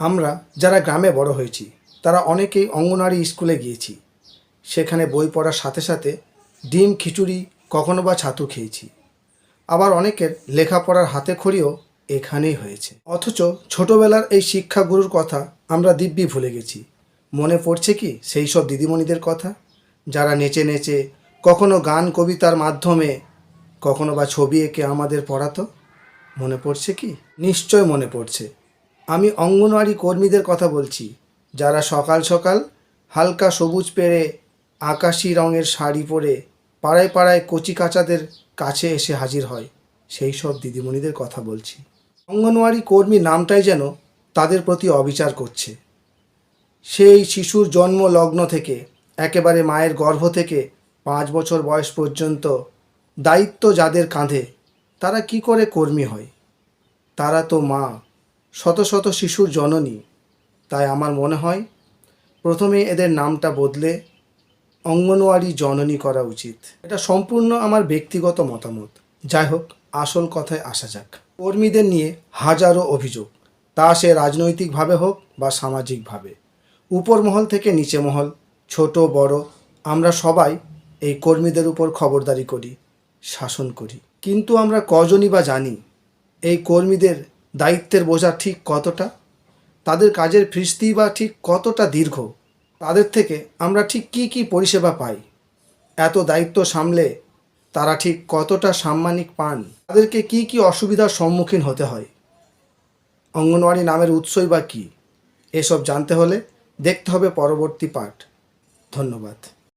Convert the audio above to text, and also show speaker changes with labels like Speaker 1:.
Speaker 1: আমরা যারা গ্রামে বড় হয়েছি, তারা অনেকেই অঙ্গনওয়াড়ি স্কুলে গিয়েছি। সেখানে বই পড়ার সাথে সাথে ডিম, খিচুড়ি কখনো বা ছাতু খেয়েছি। আবার অনেকের লেখাপড়ার হাতে খড়িও এখানেই হয়েছে। অথচ ছোটবেলার এই শিক্ষাগুরুর কথা আমরা দিব্যি ভুলে গেছি। মনে পড়ছে কি সেই সব দিদিমণিদের কথা? যারা নেচে নেচে কখনো গান, কবিতার মাধ্যমে কখনো বা ছবি এঁকে আমাদের পড়াতো? মনে পড়ছে কি? নিশ্চয় মনে পড়ছে। আমি অঙ্গনওয়াড়ি কর্মীদের কথা বলছি, যারা সকাল সকাল হালকা সবুজ পেরে আকাশি রঙের শাড়ি পরে পাড়ায় পাড়ায় কচি কাচাদের কাছে এসে হাজির হয়, সেই সব দিদিমণিদের কথা বলছি। অঙ্গনওয়াড়ি কর্মী নামটাই যেন তাদের প্রতি অবিচার করছে। সেই শিশুর জন্ম লগ্ন থেকে, একেবারে মায়ের গর্ভ থেকে পাঁচ বছর বয়স পর্যন্ত দায়িত্ব যাদের কাঁধে, তারা কি করে কর্মী হয়? তারা তো মা। শত শত শিশুর জননী, তাই আমার মনে হয় প্রথমে এদের নামটা বদলে অঙ্গনওয়াড়ি জননী করা উচিত। এটা সম্পূর্ণ আমার ব্যক্তিগত মতামত। যাই হোক, আসল কথায় আসা যাক। কর্মীদের নিয়ে হাজারো অভিযোগ, তা সে রাজনৈতিকভাবে হোক বা সামাজিকভাবে। উপর মহল থেকে নিচে মহল ছোট, বড়, আমরা সবাই এই কর্মীদের উপর খবরদারি করি, শাসন করি। কিন্তু আমরা কজনই বা জানি, এই কর্মীদের দায়িত্বের বোঝা ঠিক কতটা? তাদের কাজের ফিস্তি বা ঠিক কতটা দীর্ঘ? তাদের থেকে আমরা ঠিক কী কী পরিষেবা পাই? এত দায়িত্ব সামলে তারা ঠিক কতটা সাম্মানিক পান? তাদেরকে কী কী অসুবিধার সম্মুখীন হতে হয়? অঙ্গনওয়াড়ি নামের উৎসই বা কী? এসব জানতে হলে দেখতে হবে পরবর্তী পাঠ। ধন্যবাদ।